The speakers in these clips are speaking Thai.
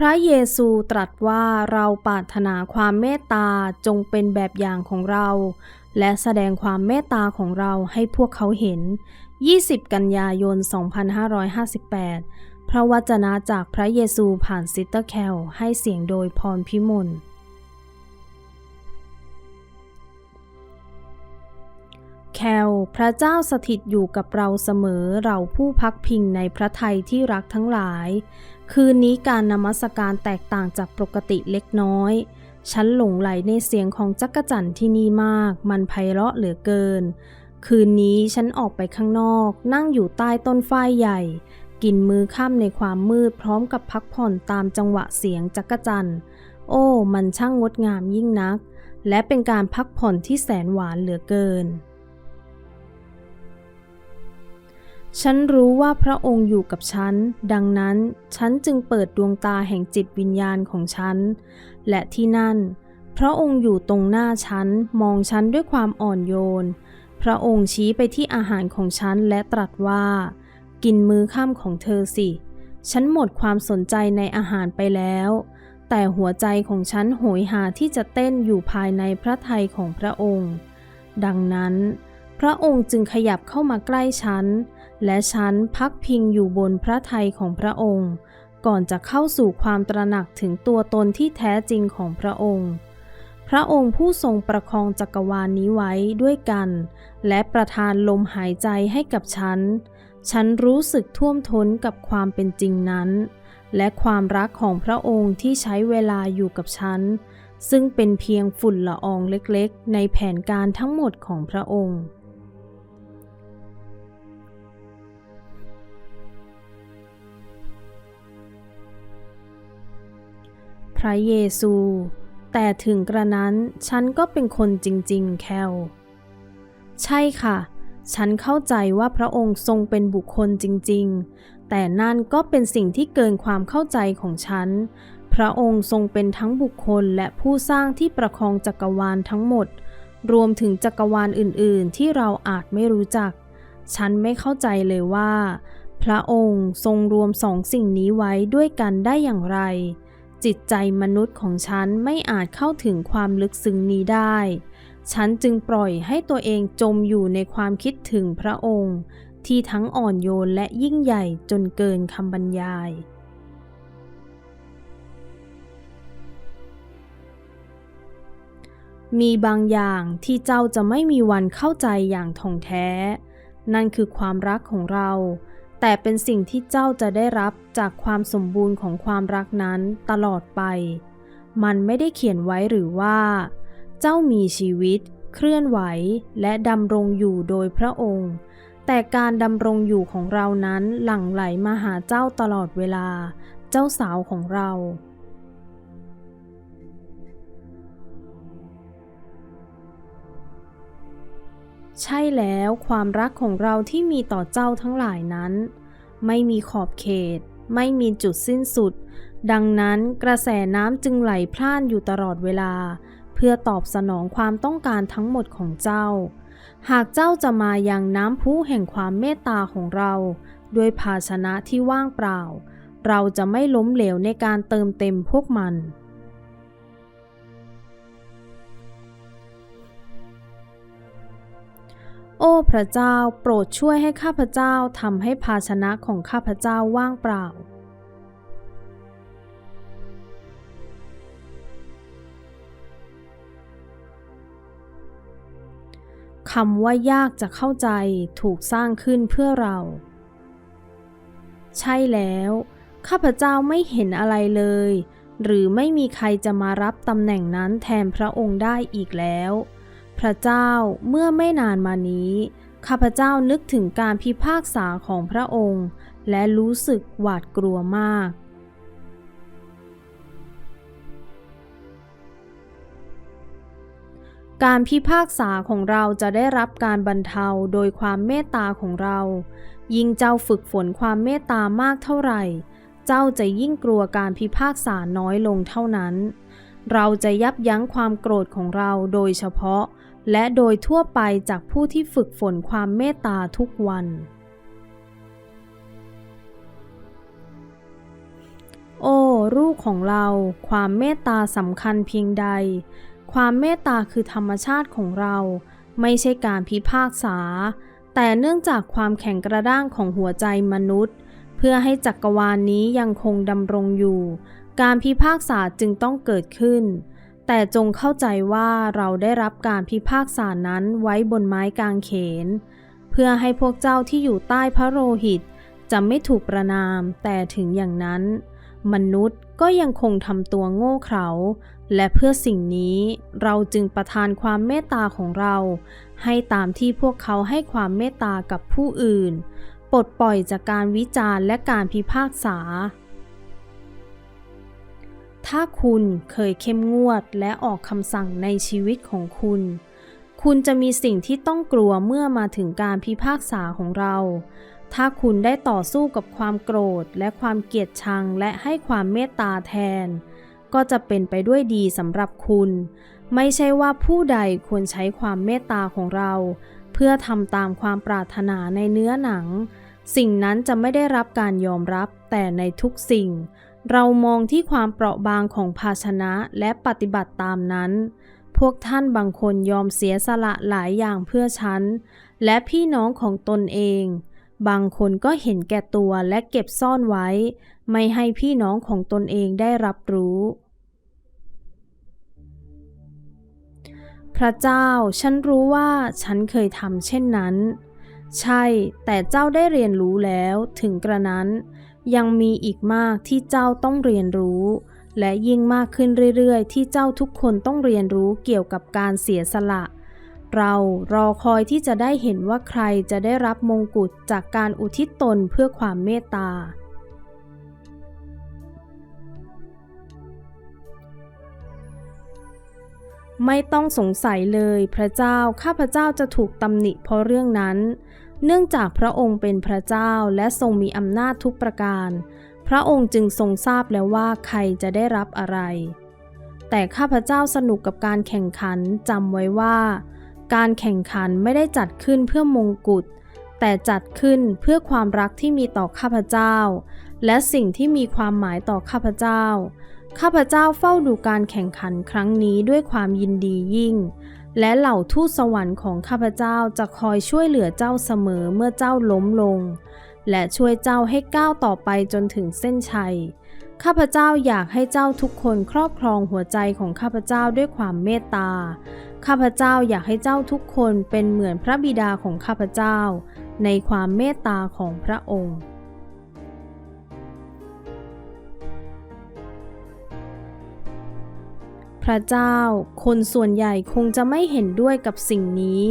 พระเยซูตรัสว่าเราปรารถนาความเมตตาจงเป็นแบบอย่างของเรา และแสดงความเมตตาของเราให้พวกเขาเห็น 20 กันยายน 2558 พระวจนะจากพระเยซูผ่านซิสเตอร์แคลให้เสียงโดยพรพิมล แคลพระเจ้าสถิตอยู่กับเราเสมอเราผู้พักพิงในพระทัยที่รักทั้งหลาย คืนนี้การนมัสการแตกต่างจากปกติเล็กน้อย ฉันหลงไหลในเสียงของจักรจั่นที่นี่มาก มันไพเราะเหลือเกิน คืนนี้ฉันออกไปข้างนอก นั่งอยู่ใต้ต้นฝ้ายใหญ่ กินมือข้ามในความมืดพร้อมกับพักผ่อนตามจังหวะเสียงจักรจั่นโอ้ มันช่างงดงามยิ่งนัก และเป็นการพักผ่อนที่แสนหวานเหลือเกิน ฉันรู้ว่าพระองค์อยู่กับฉัน ดังนั้นฉันจึงเปิดดวงตาแห่งจิตวิญญาณของฉัน และที่นั่น พระองค์อยู่ตรงหน้าฉัน มองฉันด้วยความอ่อนโยน พระองค์ชี้ไปที่อาหารของฉันและตรัสว่า กินมื้อค่ำของเธอสิ ฉันหมดความสนใจในอาหารไปแล้ว แต่หัวใจของฉันโหยหาที่จะเต้นอยู่ภายในพระทัยของพระองค์ ดังนั้น พระองค์จึงขยับเข้ามาใกล้ฉัน และฉันพักพิงอยู่บนพระทัยของพระองค์ ก่อนจะเข้าสู่ความตระหนักถึงตัวตนที่แท้จริงของพระองค์ พระองค์ผู้ทรงประคองจักรวาลนนี้ไว้ด้วยกัน และประทานลมหายใจให้กับฉัน ฉันรู้สึกท่วมท้นกับความเป็นจริงนั้น และความรักของพระองค์ที่ใช้เวลาอยู่กับฉัน ซึ่งเป็นเพียงฝุ่นละอองเล็กๆ ในแผนการทั้งหมดของพระองค์ พระเยซู แต่ถึงกระนั้นฉันก็เป็นคนจริง ๆ แคล ใช่ค่ะ ฉันเข้าใจว่าพระองค์ทรงเป็นบุคคลจริง ๆ แต่นั่นก็เป็นสิ่งที่เกินความเข้าใจของฉัน พระองค์ทรงเป็นทั้งบุคคลและผู้สร้างที่ประคองจักรวาลทั้งหมด รวมถึงจักรวาลอื่น ๆ ที่เราอาจไม่รู้จัก ฉันไม่เข้าใจเลยว่าพระองค์ทรงรวมสองสิ่งนี้ไว้ด้วยกันได้อย่างไร จิตใจมนุษย์ของฉันไม่อาจเข้าถึงความลึกซึ้งนี้ได้ ฉันจึงปล่อยให้ตัวเองจมอยู่ในความคิดถึงพระองค์ ที่ทั้งอ่อนโยนและยิ่งใหญ่จนเกินคำบรรยาย มีบางอย่างที่เจ้าจะไม่มีวันเข้าใจอย่างท่องแท้ นั่นคือความรักของเรา แต่เป็นสิ่งที่เจ้าจะได้รับจากความสมบูรณ์ของความรักนั้นตลอดไป มันไม่ได้เขียนไว้หรือว่า เจ้ามีชีวิต เคลื่อนไหว และดำรงอยู่โดยพระองค์ แต่การดำรงอยู่ของเรานั้นหลั่งไหลมาหาเจ้าตลอดเวลา เจ้าสาวของเรา ใช่แล้วความรักของเราที่มีต่อเจ้าทั้งหลายนั้น ไม่มีขอบเขต ไม่มีจุดสิ้นสุด ดังนั้นกระแสน้ำจึงไหลพล่านอยู่ตลอดเวลา เพื่อตอบสนองความต้องการทั้งหมดของเจ้า หากเจ้าจะมายังน้ำพุแห่งความเมตตาของเรา ด้วยภาชนะที่ว่างเปล่า เราจะไม่ล้มเหลวในการเติมเต็มพวกมัน โอ้พระเจ้าโปรดช่วยให้ข้าพเจ้าทำให้ภาชนะของข้าพเจ้าว่างเปล่า คำว่ายากจะเข้าใจถูกสร้างขึ้นเพื่อเรา ใช่แล้ว ข้าพเจ้าไม่เห็นอะไรเลย หรือไม่มีใครจะมารับตำแหน่งนั้นแทนพระองค์ได้อีกแล้ว พระเจ้าเมื่อไม่นานมานี้ ข้าพเจ้านึกถึงการพิพากษาของพระองค์ และรู้สึกหวาดกลัวมาก การพิพากษาของเราจะได้รับการบรรเทาโดยความเมตตาของเรา ยิ่งเจ้าฝึกฝนความเมตตามากเท่าไหร่ เจ้าจะยิ่งกลัวการพิพากษาน้อยลงเท่านั้นเราจะยับยั้งความโกรธของเราโดยเฉพาะ และโดยทั่วไปจากผู้ที่ฝึกฝนความเมตตาทุกวัน โอ้ ลูกของเรา ความเมตตาสำคัญเพียงใด ความเมตตาคือธรรมชาติของเรา ไม่ใช่การพิพากษา แต่เนื่องจากความแข็งกระด้างของหัวใจมนุษย์ เพื่อให้จักรวาลนนี้ยังคงดำรงอยู่ การพิพากษาจึงต้องเกิดขึ้น แต่จงเข้าใจว่าเราได้รับการพิพากษานั้นไว้บนไม้กางเขน เพื่อให้พวกเจ้าที่อยู่ใต้พระโลหิตจะไม่ถูกประนาม แต่ถึงอย่างนั้น มนุษย์ก็ยังคงทำตัวโง่เขลาและเพื่อสิ่งนี้เราจึงประทานความเมตตาของเรา ให้ตามที่พวกเขาให้ความเมตตากับผู้อื่น ปลดปล่อยจากการวิจารณ์และการพิพากษา ถ้าคุณเคยเข้มงวดและออกคำสั่งในชีวิตของคุณ คุณจะมีสิ่งที่ต้องกลัวเมื่อมาถึงการพิพากษาของเรา ถ้าคุณได้ต่อสู้กับความโกรธและความเกลียดชังและให้ความเมตตาแทน ก็จะเป็นไปด้วยดีสำหรับคุณ ไม่ใช่ว่าผู้ใดควรใช้ความเมตตาของเรา เพื่อทำตามความปรารถนาในเนื้อหนัง สิ่งนั้นจะไม่ได้รับการยอมรับแต่ในทุกสิ่ง เรามองที่ความเปราะบางของภาชนะและปฏิบัติตามนั้น พวกท่านบางคนยอมเสียสละหลายอย่างเพื่อฉัน และพี่น้องของตนเอง บางคนก็เห็นแก่ตัวและเก็บซ่อนไว้ ไม่ให้พี่น้องของตนเองได้รับรู้ พระเจ้า ฉันรู้ว่าฉันเคยทำเช่นนั้น ใช่ แต่เจ้าได้เรียนรู้แล้วถึงกระนั้น ยังมีอีกมากที่เจ้าต้องเรียนรู้ และยิ่งมากขึ้นเรื่อยๆ ที่เจ้าทุกคนต้องเรียนรู้เกี่ยวกับการเสียสละ เรารอคอยที่จะได้เห็นว่าใครจะได้รับมงกุฎจากการอุทิศตนเพื่อความเมตตา ไม่ต้องสงสัยเลยพระเจ้าข้าพระเจ้าจะถูกตำหนิเพราะเรื่องนั้น เนื่องจากพระองค์เป็นพระเจ้าและทรงมีอำนาจทุกประการ พระองค์จึงทรงทราบแล้วว่าใครจะได้รับอะไร แต่ข้าพเจ้าสนุกกับการแข่งขันจำไว้ว่า การแข่งขันไม่ได้จัดขึ้นเพื่อมงกุฎแต่จัดขึ้นเพื่อความรักที่มีต่อข้าพเจ้า และสิ่งที่มีความหมายต่อข้าพเจ้า ข้าพเจ้าเฝ้าดูการแข่งขันครั้งนี้ด้วยความยินดียิ่ง และเหล่าทูตสวรรค์ของข้าพเจ้าจะคอยช่วยเหลือเจ้าเสมอเมื่อเจ้าล้มลง และช่วยเจ้าให้ก้าวต่อไปจนถึงเส้นชัย ข้าพเจ้าอยากให้เจ้าทุกคนครอบครองหัวใจของข้าพเจ้าด้วยความเมตตา ข้าพเจ้าอยากให้เจ้าทุกคนเป็นเหมือนพระบิดาของข้าพเจ้า ในความเมตตาของพระองค์ พระเจ้า คนส่วนใหญ่คงจะไม่เห็นด้วยกับสิ่งนี้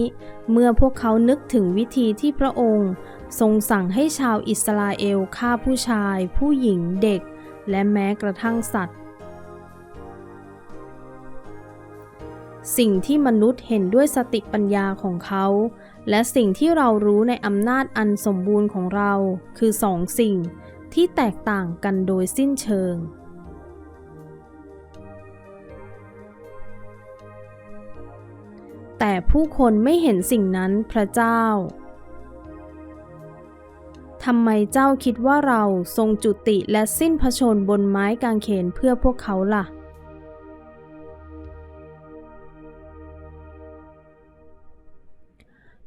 เมื่อพวกเขานึกถึงวิธีที่พระองค์ ทรงสั่งให้ชาวอิสราเอลฆ่าผู้ชาย ผู้หญิงเด็ก และแม้กระทั่งสัตว์ สิ่งที่มนุษย์เห็นด้วยสติปัญญาของเขา และสิ่งที่เรารู้ในอำนาจอันสมบูรณ์ของเรา คือสองสิ่งที่แตกต่างกันโดยสิ้นเชิง แต่ผู้คนไม่เห็นสิ่งนั้นพระเจ้า ทำไมเจ้าคิดว่าเราทรงจุติและสิ้นพระชนบนไม้กางเขนเพื่อพวกเขาล่ะ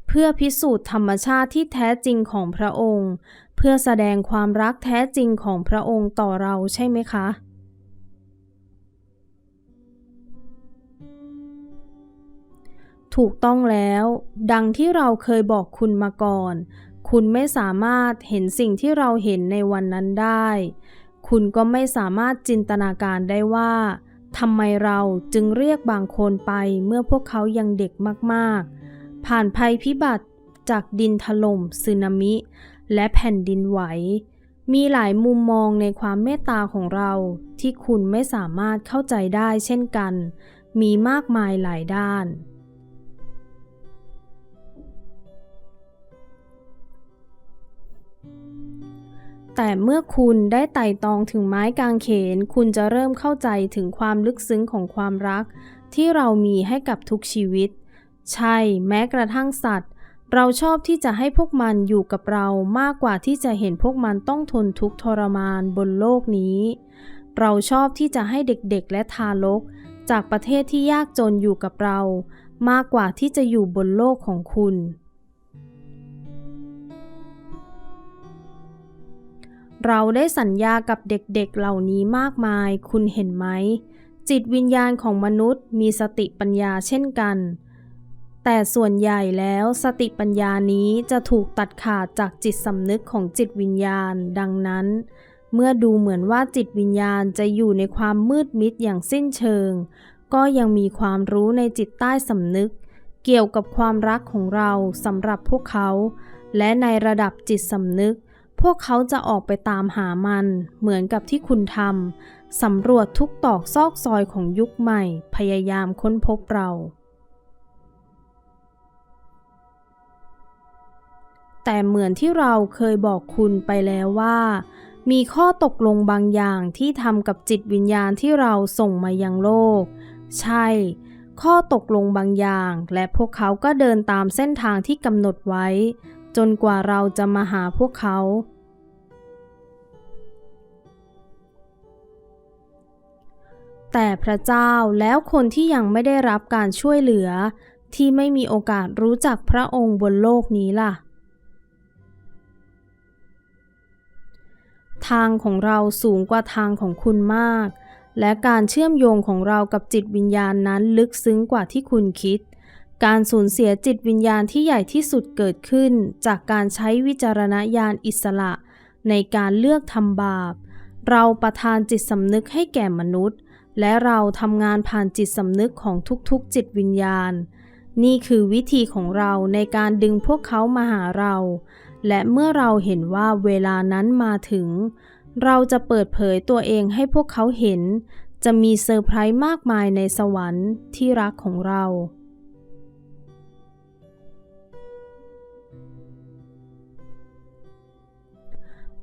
เพื่อพิสูจน์ธรรมชาติที่แท้จริงของพระองค์ เพื่อแสดงความรักแท้จริงของพระองค์ต่อเราใช่ไหมคะ ถูกต้องแล้ว ดังที่เราเคยบอกคุณมาก่อน คุณไม่สามารถเห็นสิ่งที่เราเห็นในวันนั้นได้ คุณก็ไม่สามารถจินตนาการได้ว่าทำไมเราจึงเรียกบางคนไปเมื่อพวกเขายังเด็กมากๆ ผ่านภัยพิบัติจากดินถล่มสึนามิ และแผ่นดินไหว มีหลายมุมมองในความเมตตาของเราที่คุณไม่สามารถเข้าใจได้เช่นกัน มีมากมายหลายด้าน แต่เมื่อคุณได้ไต่ตองถึงไม้กางเขน คุณจะเริ่มเข้าใจถึงความลึกซึ้งของความรัก ที่เรามีให้กับทุกชีวิต ใช่ แม้กระทั่งสัตว์ เราชอบที่จะให้พวกมันอยู่กับเรามากกว่าที่จะเห็นพวกมันต้องทนทุกข์ทรมานบนโลกนี้ เราชอบที่จะให้เด็กๆ และทารก จากประเทศที่ยากจนอยู่กับเรา มากกว่าที่จะอยู่บนโลกของคุณ เราได้สัญญากับเด็กๆเหล่านี้มากมาย คุณเห็นไหม จิตวิญญาณของมนุษย์มีสติปัญญาเช่นกัน แต่ส่วนใหญ่แล้วสติปัญญานี้จะถูกตัดขาดจากจิตสำนึกของจิตวิญญาณ ดังนั้น เมื่อดูเหมือนว่าจิตวิญญาณจะอยู่ในความมืดมิดอย่างสิ้นเชิง ก็ยังมีความรู้ในจิตใต้สำนึก เกี่ยวกับความรักของเราสำหรับพวกเขา และในระดับจิตสำนึก พวกเขาจะออกไปตามหามัน เหมือนกับที่คุณทำสำรวจทุกตอกซอกซอยของยุคใหม่ พยายามค้นพบเรา แต่เหมือนที่เราเคยบอกคุณไปแล้วว่า มีข้อตกลงบางอย่างที่ทำกับจิตวิญญาณที่เราส่งมายังโลก ใช่ ข้อตกลงบางอย่าง และพวกเขาก็เดินตามเส้นทางที่กำหนดไว้ จนกว่าเราจะมาหาพวกเขา แต่พระเจ้าแล้วคนที่ยังไม่ได้รับการช่วยเหลือ ที่ไม่มีโอกาสรู้จักพระองค์บนโลกนี้ล่ะ ทางของเราสูงกว่าทางของคุณมาก และการเชื่อมโยงของเรากับจิตวิญญาณนั้นลึกซึ้งกว่าที่คุณคิด การสูญเสียจิตวิญญาณที่ใหญ่ที่สุดเกิดขึ้น จากการใช้วิจารณญาณอิสระ ในการเลือกทำบาป เราประทานจิตสำนึกให้แก่มนุษย์ และเราทำงานผ่านจิตสำนึกของทุกๆ จิตวิญญาณ นี่คือวิธีของเราในการดึงพวกเขามาหาเรา และเมื่อเราเห็นว่าเวลานั้นมาถึง เราจะเปิดเผยตัวเองให้พวกเขาเห็น จะมีเซอร์ไพรส์มากมายในสวรรค์ที่รักของเรา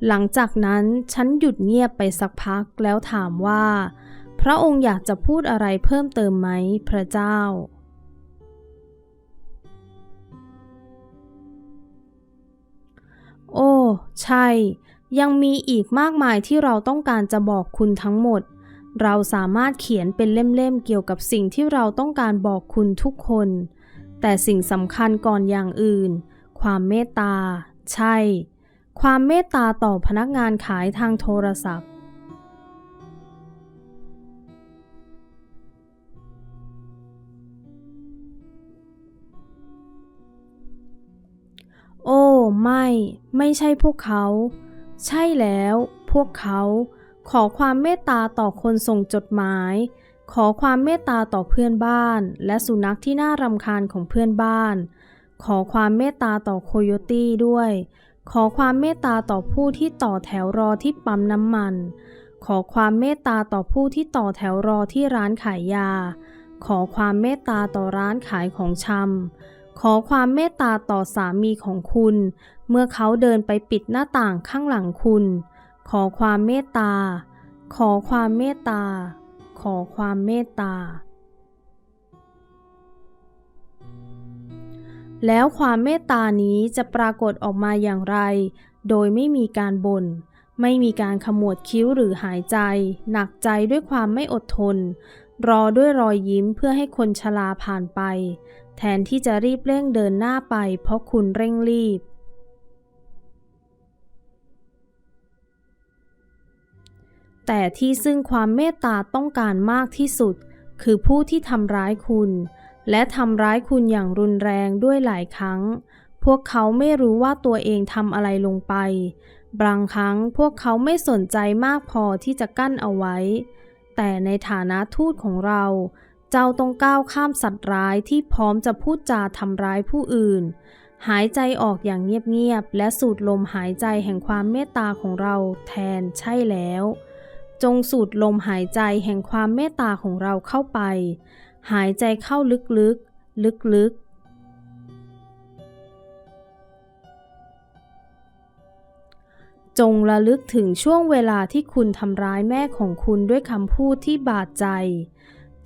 หลังจากนั้นฉันหยุดเงียบไปสักพักแล้วถามว่า พระองค์อยากจะพูดอะไรเพิ่มเติมไหมพระเจ้า โอ้ ใช่ ยังมีอีกมากมายที่เราต้องการจะบอกคุณทั้งหมด เราสามารถเขียนเป็นเล่มๆเกี่ยวกับสิ่งที่เราต้องการบอกคุณทุกคน แต่สิ่งสำคัญก่อนอย่างอื่น ความเมตตา ใช่ ความเมตตาต่อพนักงานขายทางโทรศัพท์ โอ้ ไม่ ไม่ใช่พวกเขา ใช่แล้ว พวกเขา ขอความเมตตาต่อคนส่งจดหมาย ขอความเมตตาต่อเพื่อนบ้าน และสุนัขที่น่ารำคาญของเพื่อนบ้าน ขอความเมตตาต่อโคโยตี้ด้วย ขอความเมตตาต่อผู้ที่ต่อแถวรอที่ปั๊มน้ำมัน ขอความเมตตาต่อผู้ที่ต่อแถวรอที่ร้านขายยา ขอความเมตตาต่อร้านขายของชำ ขอความเมตตาต่อสามีของคุณ เมื่อเขาเดินไปปิดหน้าต่างข้างหลังคุณ ขอความเมตตา ขอความเมตตา ขอความเมตตา แล้วความเมตตานี้จะปรากฏออกมาอย่างไร โดยไม่มีการบน่น ไม่มีการขมวดคิ้วหรือหายใจ หนักใจด้วยความไม่อดทน รอด้วยรอยยิ้มเพื่อให้คนชราผ่านไป แทนที่จะรีบเร่งเดินหน้าไป เพราะคุณเร่งรีบ แต่ที่ซึ่งความเมตตาต้องการมากที่สุด คือผู้ที่ทำร้ายคุณ และทำร้ายคุณอย่างรุนแรงด้วยหลายครั้ง พวกเขาไม่รู้ว่าตัวเองทำอะไรลงไป บางครั้งพวกเขาไม่สนใจมากพอที่จะกั้นเอาไว้ แต่ในฐานะทูตของเรา เจ้าต้องก้าวข้ามสัตว์ร้ายที่พร้อมจะพูดจาทำร้ายผู้อื่น หายใจออกอย่างเงียบๆ และสูดลมหายใจแห่งความเมตตาของเราแทนใช่แล้ว จงสูดลมหายใจแห่งความเมตตาของเราเข้าไป หายใจเข้าลึกๆ ลึกๆ จงระลึกถึงช่วงเวลาที่คุณทำร้ายแม่ของคุณด้วยคำพูดที่บาดใจ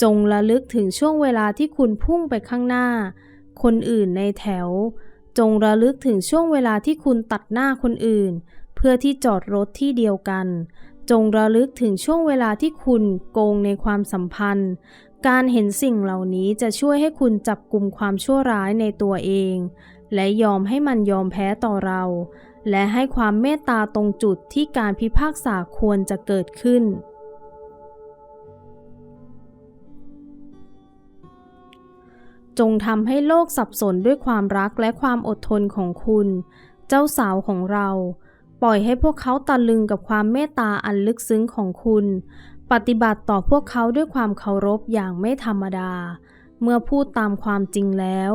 จงระลึกถึงช่วงเวลาที่คุณพุ่งไปข้างหน้า คนอื่นในแถว จงระลึกถึงช่วงเวลาที่คุณตัดหน้าคนอื่น เพื่อที่จอดรถที่เดียวกัน จงระลึกถึงช่วงเวลาที่คุณโกงในความสัมพันธ์ การเห็นสิ่งเหล่านี้จะช่วยให้คุณจับกลุ่มความชั่วร้ายในตัวเอง และยอมให้มันยอมแพ้ต่อเรา และให้ความเมตตาตรงจุดที่การพิพากษาควรจะเกิดขึ้น จงทำให้โลกสับสนด้วยความรักและความอดทนของคุณ เจ้าสาวของเรา ปล่อยให้พวกเขาตะลึงกับความเมตตาอันลึกซึ้งของคุณ ปฏิบัติต่อพวกเขาด้วยความเคารพอย่างไม่ธรรมดา เมื่อพูดตามความจริงแล้ว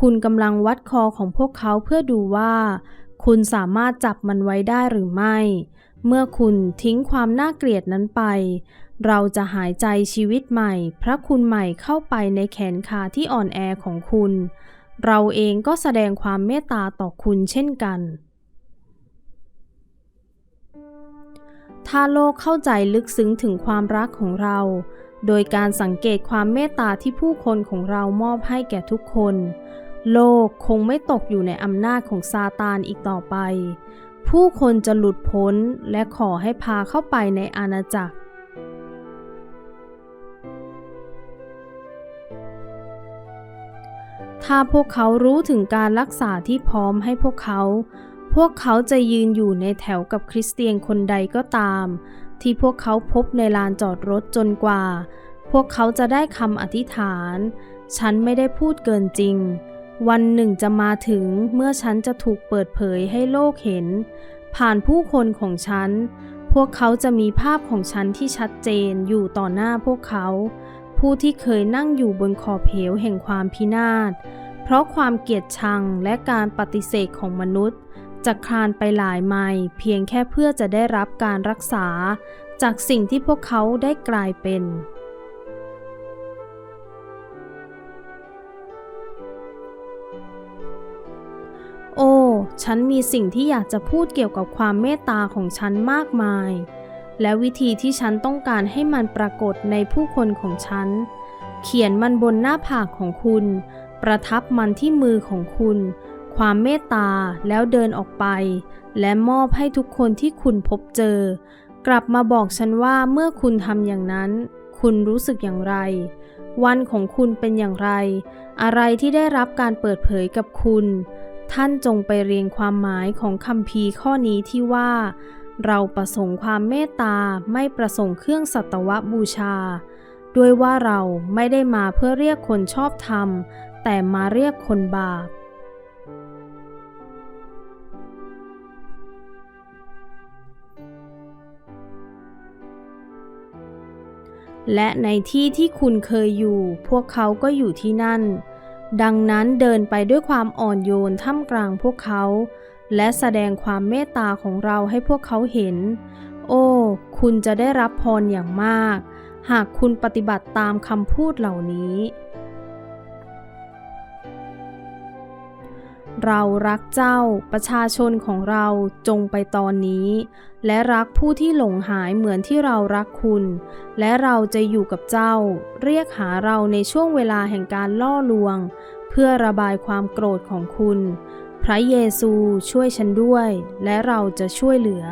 คุณกำลังวัดคอของพวกเขาเพื่อดูว่า คุณสามารถจับมันไว้ได้หรือไม่ เมื่อคุณทิ้งความน่าเกลียดนั้นไป เราจะหายใจชีวิตใหม่ พระคุณใหม่เข้าไปในแขนขาที่อ่อนแอของคุณ เราเองก็แสดงความเมตตาต่อคุณเช่นกัน ถ้าโลกเข้าใจลึกซึ้งถึงความรักของเรา โดยการสังเกตความเมตตาที่ผู้คนของเรามอบให้แก่ทุกคน โลกคงไม่ตกอยู่ในอำนาจของซาตานอีกต่อไป ผู้คนจะหลุดพ้นและขอให้พาเข้าไปในอาณาจักรถ้าพวกเขารู้ถึงการรักษาที่พร้อมให้พวกเขา วกเขาจะยืนอยู่ในแถวกับคริสเตียนคนใดก็ตาม ที่พวกเขาพบในลานจอดรถจนกว่า พวกเขาจะได้คำอธิษฐาน ฉันไม่ได้พูดเกินจริง วันหนึ่งจะมาถึงเมื่อฉันจะถูกเปิดเผยให้โลกเห็น ผ่านผู้คนของฉัน พวกเขาจะมีภาพของฉันที่ชัดเจนอยู่ต่อหน้าพวกเขา ผู้ที่เคยนั่งอยู่บนขอบเหวแห่งความพินาศเพราะความเกลียดชังและการปฏิเสธของมนุษย์ จะคลานไปหลายไมล์เพียงแค่เพื่อจะได้รับการรักษา จากสิ่งที่พวกเขาได้กลายเป็น โอ้ ฉันมีสิ่งที่อยากจะพูดเกี่ยวกับความเมตตาของฉันมากมาย และวิธีที่ฉันต้องการให้มันปรากฏในผู้คนของฉัน เขียนมันบนหน้าผากของคุณ ประทับมันที่มือของคุณ ความเมตตาแล้วเดินออกไป และมอบให้ทุกคนที่คุณพบเจอ กลับมาบอกฉันว่าเมื่อคุณทำอย่างนั้น คุณรู้สึกอย่างไร วันของคุณเป็นอย่างไร อะไรที่ได้รับการเปิดเผยกับคุณ ท่านจงไปเรียงความหมายของคำพีข้อนี้ที่ว่า เราประสงค์ความเมตตาไม่ประสงค์เครื่องสัตวบูชา ด้วยว่าเราไม่ได้มาเพื่อเรียกคนชอบธรรมแต่มาเรียกคนบาป และในที่ที่คุณเคยอยู่ พวกเขาก็อยู่ที่นั่น ดังนั้นเดินไปด้วยความอ่อนโยนท่ามกลางพวกเขา และแสดงความเมตตาของเราให้พวกเขาเห็น โอ้ คุณจะได้รับพรอย่างมาก หากคุณปฏิบัติตามคำพูดเหล่านี้ เรารักเจ้าประชาชนของเราจงไปตอนนี้ และรักผู้ที่หลงหายเหมือนที่เรารักคุณ และเราจะอยู่กับเจ้า เรียกหาเราในช่วงเวลาแห่งการล่อลวง เพื่อระบายความโกรธของคุณ พระเยซูช่วยฉันด้วย และเราจะช่วยเหลือ